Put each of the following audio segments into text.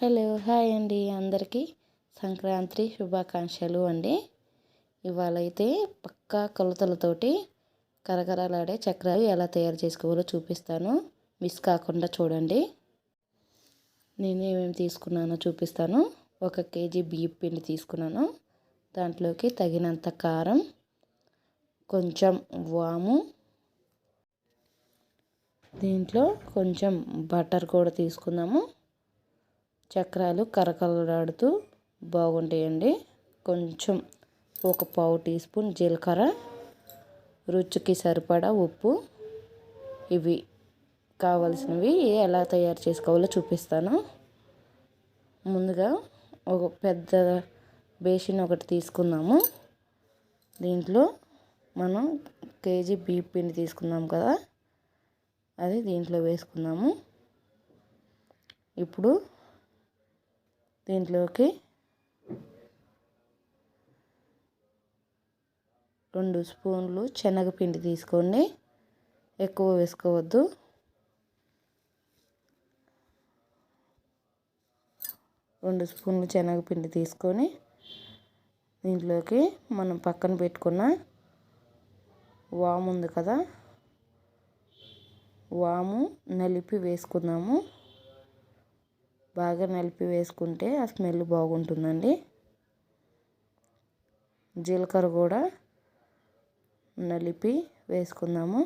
Hello hi అండి. అందరికీ సంక్రాంతి శుభాకాంక్షలు అండి. ఇవాళ అయితే పక్కా కొలతలతోటి కరకరలాడే చక్రాలు ఎలా తయారు చేసుకోవాలో చూపిస్తాను. మిస్ కాకుండా చూడండి. నేను ఏమేమి తీసుకున్నానో చూపిస్తాను. ఒక కేజీ బియ్యం పిండి తీసుకున్నాను. దాంట్లోకి తగినంత కారం కొంచెం వాము దీంట్లో కొంచెం బటర్ కూడా తీసుకుందాము. చక్రాలు కరకలాడుతూ బాగుంటాయండి. కొంచెం ఒక పావు టీ స్పూన్ జీలకర్ర రుచికి సరిపడా ఉప్పు. ఇవి కావలసినవి ఎలా తయారు చేసుకోవాలో చూపిస్తాను. ముందుగా ఒక పెద్ద బేసిన్ ఒకటి తీసుకుందాము. దీంట్లో మనం కేజీ బియ్యం పిండి తీసుకున్నాం కదా అది దీంట్లో వేసుకుందాము. ఇప్పుడు దీంట్లోకి రెండు స్పూన్లు శనగపిండి తీసుకోండి. ఎక్కువ వేసుకోవద్దు. రెండు స్పూన్లు శనగపిండి తీసుకొని దీంట్లోకి మనం పక్కన పెట్టుకున్న వాము ఉంది కదా వాము నలిపి వేసుకుందాము. బాగా నలిపి వేసుకుంటే ఆ స్మెల్ బాగుంటుందండి. జీలకర్ర కూడా నలిపి వేసుకుందాము.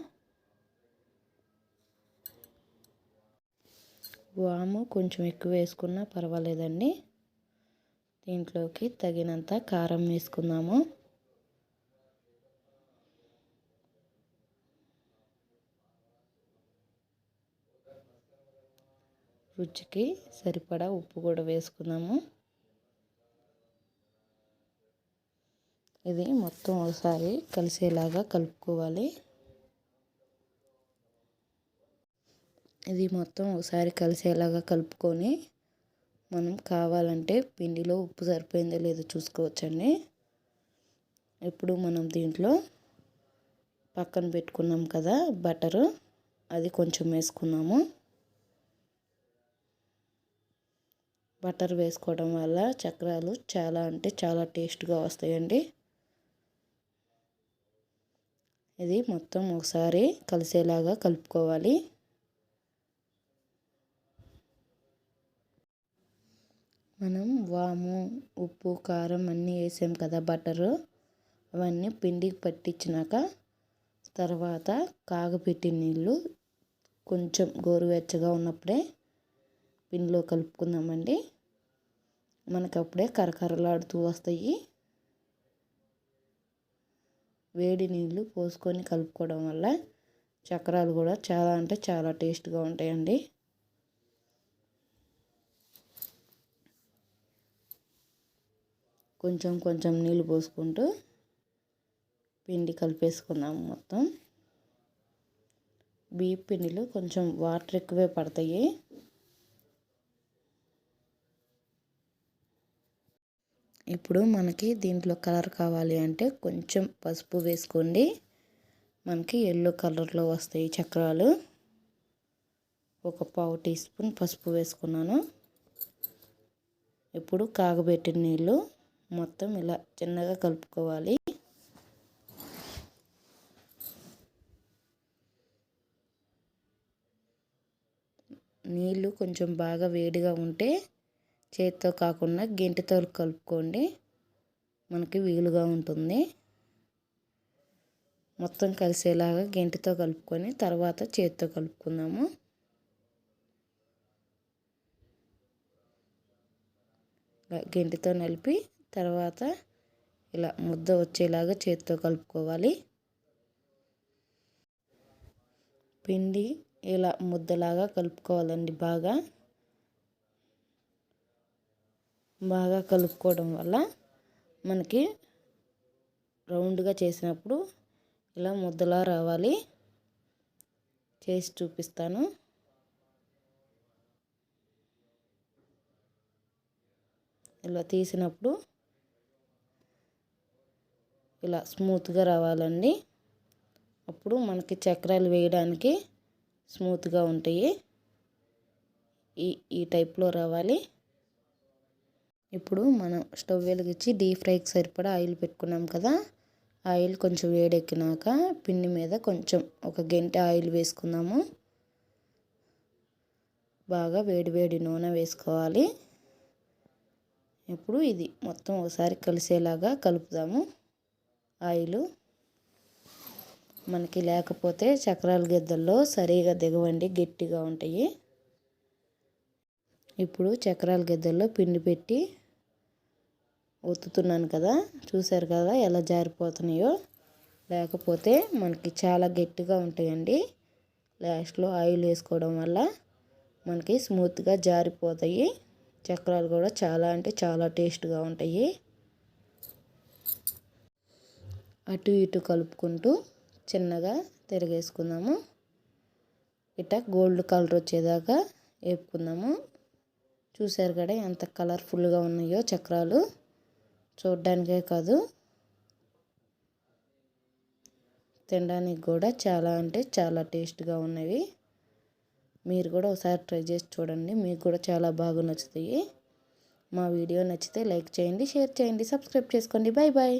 వాము కొంచెం ఎక్కువ వేసుకున్నా పర్వాలేదండి. దీంట్లోకి తగినంత కారం వేసుకుందాము. రుచికి సరిపడా ఉప్పు కూడా వేసుకున్నాము. ఇది మొత్తం ఒకసారి కలిసేలాగా కలుపుకోవాలి. ఇది మొత్తం ఒకసారి కలిసేలాగా కలుపుకొని మనం కావాలంటే పిండిలో ఉప్పు సరిపోయిందో లేదో చూసుకోవచ్చండి. ఇప్పుడు మనం దీంట్లో పక్కన పెట్టుకున్నాం కదా బటరు అది కొంచెం వేసుకున్నాము. బటర్ వేసుకోవడం వల్ల చక్రాలు చాలా అంటే చాలా టేస్ట్గా వస్తాయండి. ఇది మొత్తం ఒకసారి కలిసేలాగా కలుపుకోవాలి. మనం వాము ఉప్పు కారం అన్నీ వేసాం కదా బటరు. అవన్నీ పిండికి పట్టించినాక తర్వాత కాగపెట్టి నీళ్ళు కొంచెం గోరువెచ్చగా ఉన్నప్పుడే పిండిలో కలుపుకుందామండి. మనకు అప్పుడే కరకరలాడుతూ వస్తాయి. వేడి నీళ్ళు పోసుకొని కలుపుకోవడం వల్ల చక్రాలు కూడా చాలా అంటే చాలా టేస్ట్గా ఉంటాయండి. కొంచెం కొంచెం నీళ్ళు పోసుకుంటూ పిండి కలిపేసుకుందాం మొత్తం. బియ్య పిండిలో కొంచెం వాటర్ ఎక్కువే పడతాయి. ఇప్పుడు మనకి దీంట్లో కలర్ కావాలి అంటే కొంచెం పసుపు వేసుకోండి. మనకి ఎల్లో కలర్లో వస్తాయి చక్రాలు. ఒక పావు టీ స్పూన్ పసుపు వేసుకున్నాను. ఇప్పుడు కాగబెట్టిన నీళ్ళు మొత్తం ఇలా చిన్నగా కలుపుకోవాలి. నీళ్ళు కొంచెం బాగా వేడిగా ఉంటే చేతితో కాకుండా గెంటితో కలుపుకోండి. మనకి వీలుగా ఉంటుంది. మొత్తం కలిసేలాగా గెంటితో కలుపుకొని తర్వాత చేతితో కలుపుకుందాము. గెంటితో నలిపి తర్వాత ఇలా ముద్ద వచ్చేలాగా చేతితో కలుపుకోవాలి. పిండి ఇలా ముద్దలాగా కలుపుకోవాలండి బాగా. బాగా కలుపుకోవడం వల్ల మనకి రౌండ్గా చేసినప్పుడు ఇలా ముద్దలా రావాలి. చేసి చూపిస్తాను. ఇలా తీసినప్పుడు ఇలా స్మూత్గా రావాలండి. అప్పుడు మనకి చక్రాలు వేయడానికి స్మూత్గా ఉంటాయి. ఈ ఈ టైప్లో రావాలి. ఇప్పుడు మనం స్టవ్ వెలిగించి డీప్ ఫ్రైకి సరిపడా ఆయిల్ పెట్టుకున్నాం కదా ఆయిల్ కొంచెం వేడెక్కినాక పిండి మీద కొంచెం ఒక గంట ఆయిల్ వేసుకుందాము. బాగా వేడి వేడి నూనె వేసుకోవాలి. ఇప్పుడు ఇది మొత్తం ఒకసారి కలిసేలాగా కలుపుదాము. ఆయిల్ మనకి లేకపోతే చక్రాల గిద్దల్లో సరిగా దిగవండి గట్టిగా ఉంటాయి. ఇప్పుడు చక్రాల గిద్దల్లో పిండి పెట్టి ఒత్తుతున్నాను కదా చూసారు కదా ఎలా జారిపోతున్నాయో. లేకపోతే మనకి చాలా గట్టిగా ఉంటాయండి. లాస్ట్లో ఆయిల్ వేసుకోవడం వల్ల మనకి స్మూత్గా జారిపోతాయి. చక్రాలు కూడా చాలా అంటే చాలా టేస్ట్గా ఉంటాయి. అటు ఇటు కలుపుకుంటూ చిన్నగా తిరగేసుకుందాము. ఇట గోల్డ్ కలర్ వచ్చేదాకా వేపుకుందాము. చూసారు కదా ఎంత కలర్ఫుల్గా ఉన్నాయో చక్రాలు. చూడ్డానికే కాదు. తినడానికి కూడా చాలా అంటే చాలా టేస్ట్గా ఉన్నవి. మీరు కూడా ఒకసారి ట్రై చేసి చూడండి. మీకు కూడా చాలా బాగా నచ్చుతాయి. మా వీడియో నచ్చితే లైక్ చేయండి షేర్ చేయండి సబ్స్క్రైబ్ చేసుకోండి. Bye bye